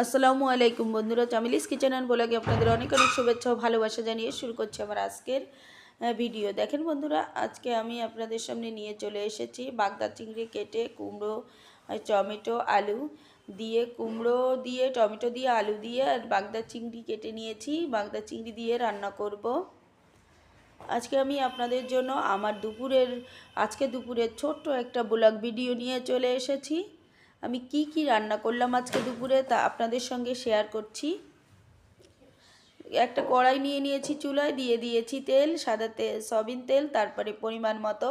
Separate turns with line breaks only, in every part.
আসসালামু আলাইকুম বন্ধুরা, চামিলিস কিচেন অ্যান্ড বলাকে আপনাদের অনেক অনেক শুভেচ্ছা ও ভালোবাসা জানিয়ে শুরু করছি আমার আজকের ভিডিও। দেখেন বন্ধুরা, আজকে আমি আপনাদের সামনে নিয়ে চলে এসেছি বাগদা চিংড়ি কেটে কুমড়ো টমেটো, আলু দিয়ে, কুমড়ো দিয়ে, টমেটো দিয়ে, আলু দিয়ে আর বাগদা চিংড়ি কেটে নিয়েছি। বাগদা চিংড়ি দিয়ে রান্না করব। আজকে আমি আপনাদের জন্য আমার দুপুরের, আজকে দুপুরের ছোট্ট একটা ব্লগ ভিডিও নিয়ে চলে এসেছি। আমি কি কি রান্না করলাম আজকে দুপুরে তা আপনাদের সঙ্গে শেয়ার করছি। একটা কড়াই নিয়ে নিয়েছি চুলায়, দিয়ে দিয়েছি তেল, সাদা তেল সয়াবিন তেল, তারপরে পরিমাণ মতো।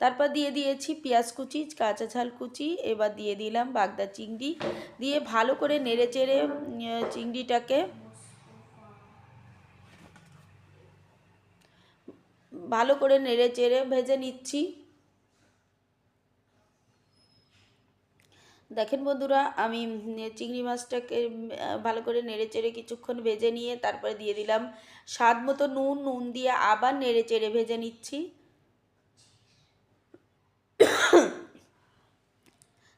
তারপর দিয়ে দিয়েছি পেঁয়াজ কুচি, কাঁচা ঝাল কুচি, এবার দিয়ে দিলাম বাগদা চিংড়ি। দিয়ে ভালো করে নেড়ে চেড়ে চিংড়িটাকে ভালো করে নেড়ে চেড়ে ভেজে নিচ্ছি। দেখেন বন্ধুরা, আমি চিংড়ি মাছটাকে ভালো করে নেড়ে চেড়ে কিছুক্ষণ ভেজে নিয়ে তারপরে দিয়ে দিলাম স্বাদ মতো নুন নুন দিয়ে আবার নেড়ে চেড়ে ভেজে নিচ্ছি।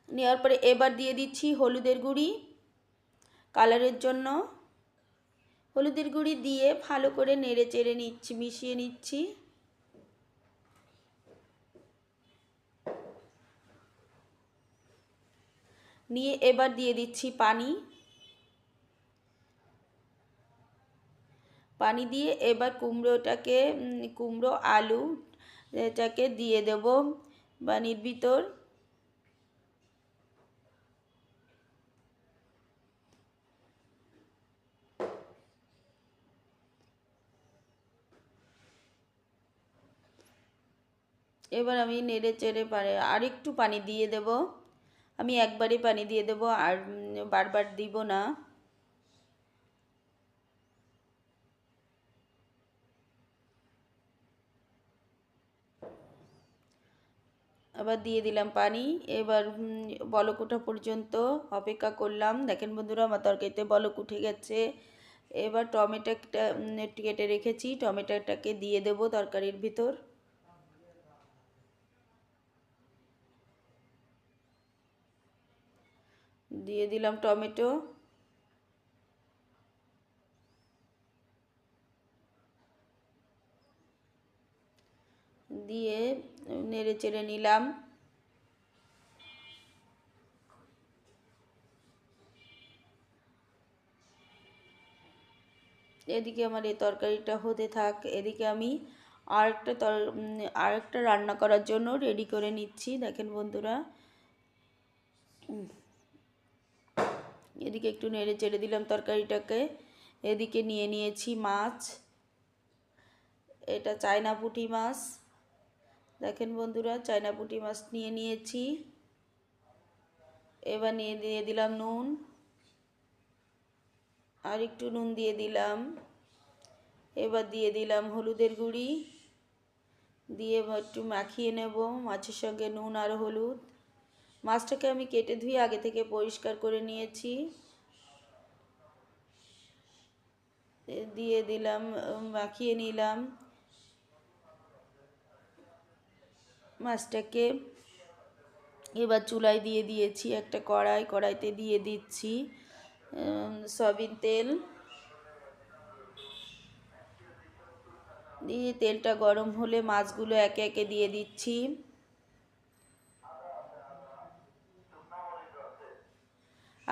নেওয়ার পরে এবার দিয়ে দিচ্ছি হলুদের গুঁড়ি, কালারের জন্য। হলুদের গুঁড়ি দিয়ে ভালো করে নেড়ে চেড়ে নিচ্ছি, মিশিয়ে নিচ্ছি। নিয়ে এবার দিয়ে দিচ্ছি পানি। পানি দিয়ে এবার কুমড়োটাকে কুমড়ো, আলু, এটাকে দিয়ে দেব পানির ভিতর। এবার আমি নেড়ে চেড়ে পারে আরেকটু পানি দিয়ে দেব। আমি একবারে পানি দিয়ে দেব আর বারবার দিব না। আবার দিয়ে দিলাম পানি। এবার বলক ওঠা পর্যন্ত অপেক্ষা করলাম। দেখেন বন্ধুরা, আমার তরকারিতে বলক উঠে গেছে। এবার টমেটোটা কেটে রেখেছি। টমেটোটাকে দিয়ে দেব তরকারির ভিতর। দিয়ে দিলাম টমেটো। দিয়ে নেড়ে চেড়ে নিলাম। এদিকে আমার এই তরকারিটা হতে থাক। এদিকে আমি আরেকটা তর আরেকটা রান্না করার জন্য রেডি করে নিচ্ছি। দেখেন বন্ধুরা এদিকে একটু নেড়ে চেড়ে দিলাম তরকারিটাকে। এদিকে নিয়ে নিয়েছি মাছ। এটা চায়না পুঁটি মাছ। দেখেন বন্ধুরা, চায়না পুঁটি মাছ নিয়ে নিয়েছি। এবার নিয়ে দিয়ে দিলাম নুন। আর একটু নুন দিয়ে দিলাম। এবার দিয়ে দিলাম হলুদের গুঁড়ি। দিয়ে একটু মাখিয়ে নেব। মাছের সঙ্গে নুন আর হলুদ। মাছটাকে আমি কেটে ধুয়ে আগে থেকে পরিষ্কার করে নিয়েছি। দিয়ে দিলাম মাখিয়ে নিলাম। মাছটাকে এবার চুলায় দিয়ে দিয়েছি, একটা কড়াই, কড়াইতে দিয়ে দিচ্ছি সয়াবিন তেল। দিয়ে তেলটা গরম হলে মাছগুলো একে একে দিয়ে দিচ্ছি।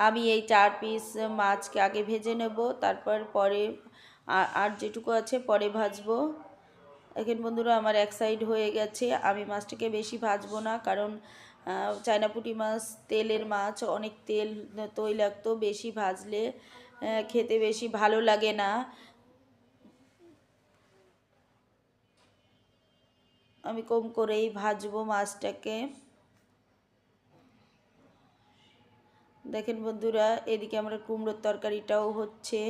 আমি এই চার পিস মাছকে আগে ভেজে নেব তারপর পরে আর যেটুকু আছে পরে ভাজবো। এখন বন্ধুরা আমার এক সাইড হয়ে গেছে। আমি মাছটাকে বেশি ভাজবো না কারণ আহ, চায়না পুঁটি মাছ তেলের মাছ অনেক তেল তৈলাক্ত বেশি ভাজলে খেতে বেশি ভালো লাগে না। আমি কম করেই ভাজবো মাছটাকে। দেখেন বন্ধুরা, এদিকে আমরা কুমড়োর তরকারিটাও হচ্ছে।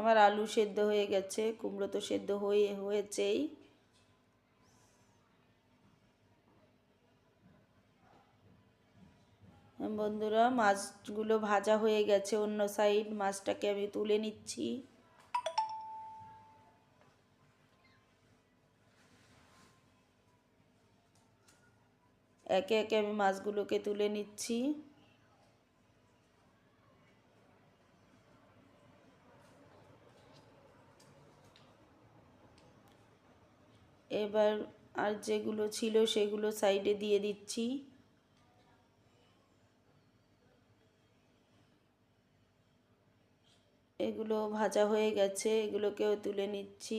আমার আলু সেদ্ধ হয়ে গেছে, কুমড়ো তো সেদ্ধ হয়ে, হয়েছেই। বন্ধুরা, মাছগুলো ভাজা হয়ে গেছে অন্য সাইড মাছটাকে আমি তুলে নিচ্ছি। একে একে আমি মাছগুলোকে তুলে নিচ্ছি। এবার আর যেগুলো ছিল সেগুলো সাইডে দিয়ে দিচ্ছি। এগুলো ভাজা হয়ে গেছে, এগুলোকেও তুলে নিচ্ছি।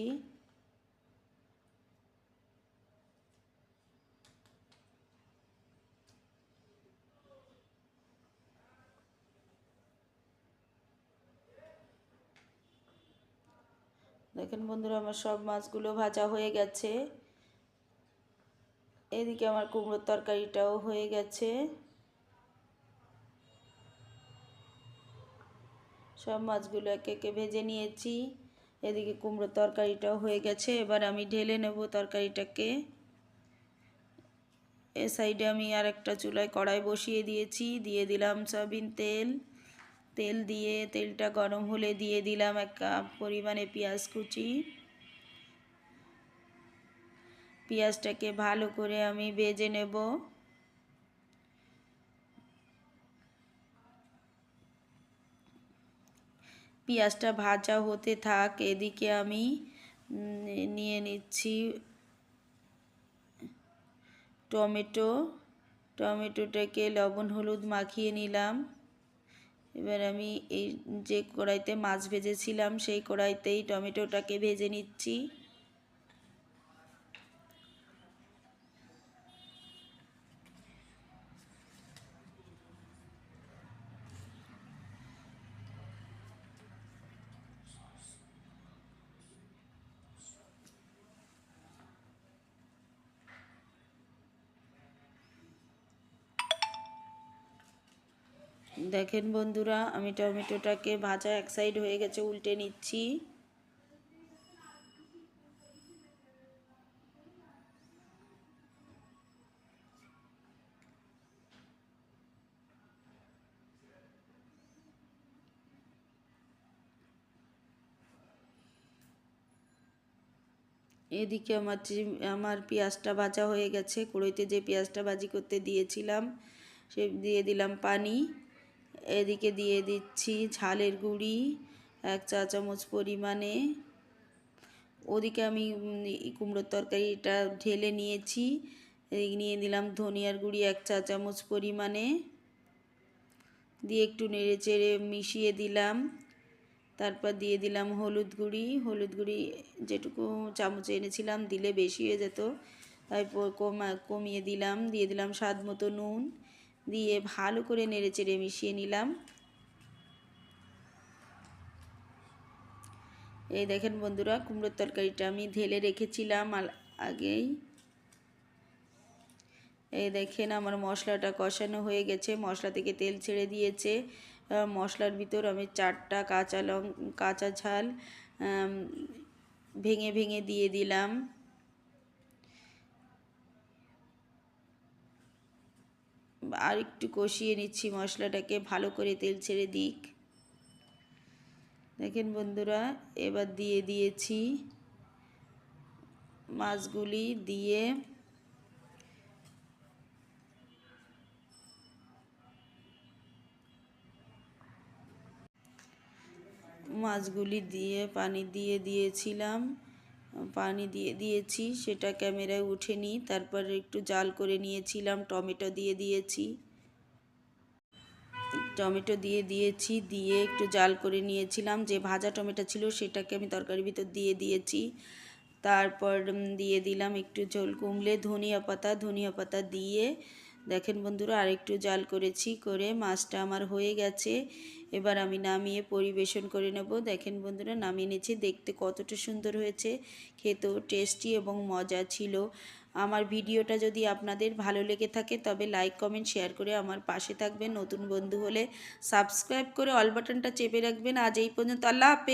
দেখেন বন্ধুরা, আমার সব মাছগুলো ভাজা হয়ে গেছে। এদিকে আমার কুমড়োর তরকারিটাও হয়ে গেছে। সব মাছগুলো একে একে ভেজে নিয়েছি। এদিকে কুমড়োর তরকারিটাও হয়ে গেছে। এবার আমি ঢেলে নেব তরকারিটাকে। এ সাইডে আমি আর একটা চুলায় কড়াই বসিয়ে দিয়েছি। দিয়ে দিলাম সয়াবিন তেল। তেল দিয়ে, তেলটা গরম হলে দিয়ে দিলাম এক কাপ পরিমাণে পেঁয়াজ কুচি। পেঁয়াজটাকে ভালো করে আমি বেজে নেব। পেঁয়াজটা ভাজা হতে থাক, এদিকে আমি নিয়ে নিচ্ছি টমেটো। টমেটোটাকে লবণ হলুদ মাখিয়ে নিলাম। এবার আমি এই যে কড়াইতে মাছ ভেজেছিলাম সেই কড়াইতেই টমেটোটাকে ভেজে নিচ্ছি। দেখেন বন্ধুরা, আমি টমেটোটাকে ভাজা এক সাইড হয়ে গেছে, উল্টে নিচ্ছি। এদিকে আমার আমার পেঁয়াজটা ভাজা হয়ে গেছে, কড়ইতে যে পেঁয়াজটা ভাজি করতে দিয়েছিলাম, সে দিয়ে দিলাম পানি। এদিকে দিয়ে দিচ্ছি ঝালের গুঁড়ি, এক চা চামচ পরিমাণে। ওদিকে আমি কুমড়োর তরকারিটা ঢেলে নিয়েছি। নিয়ে দিলাম ধনিয়ার গুঁড়ি এক চা চামচ পরিমাণে। দিয়ে একটু নেড়ে চেড়ে মিশিয়ে দিলাম। তারপর দিয়ে দিলাম হলুদ গুঁড়ি। হলুদ গুঁড়ি যেটুকু চামচ এনেছিলাম, দিলে বেশি হয়ে যেত। তাই কমা, কমিয়ে দিলাম। দিয়ে দিলাম স্বাদ মতো নুন। দিয়ে ভালো করে নেড়ে চেড়ে মিশিয়ে নিলাম। এই দেখেন বন্ধুরা, কুমড়োর তরকারিটা আমি ঢেলে রেখেছিলাম আগেই। এই দেখেন আমার মশলাটা কষানো হয়ে গেছে, মশলা থেকে তেল ছেড়ে দিয়েছে। মশলার ভিতর আমি চারটা কাঁচা লং, কাঁচা ঝাল ভেঙে ভেঙে দিয়ে দিলাম। আর একটু কষিয়ে নিচ্ছি মশলাটাকে, ভালো করে তেল ছেড়ে দিক। দেখেন বন্ধুরা, এবার দিয়ে দিয়েছি মাছগুলি দিয়ে মাছগুলি দিয়ে, পানি দিয়ে দিয়েছিলাম। পানি দিয়ে দিয়েছি, সেটা ক্যামেরায় উঠে নিই। তারপর একটু জাল করে নিয়েছিলাম, টমেটো দিয়ে দিয়েছি। টমেটো দিয়ে দিয়েছি, দিয়ে একটু জাল করে নিয়েছিলাম। যে ভাজা টমেটো ছিল, সেটাকে আমি তরকারির ভিতর দিয়ে দিয়েছি। তারপর দিয়ে দিলাম একটু ঝোল কুমলে ধনিয়া পাতা। ধনিয়া পাতা দিয়ে দেখেন বন্ধুরা, আরেকটু জাল করেছি করে মাছটা আমার হয়ে গেছে। এবার আমি নামিয়ে পরিবেশন করে নেব। দেখেন বন্ধুরা, নামিয়ে নিয়েছি। দেখতে কতটা সুন্দর হয়েছে। খেতেও টেস্টি এবং মজা ছিল। আমার ভিডিওটা যদি আপনাদের ভালো লেগে থাকে, তবে লাইক কমেন্ট শেয়ার করে আমার পাশে থাকবেন। নতুন বন্ধু হলে সাবস্ক্রাইব করে অল বাটনটা চেপে রাখবেন। আজ এই পর্যন্ত আল্লাহ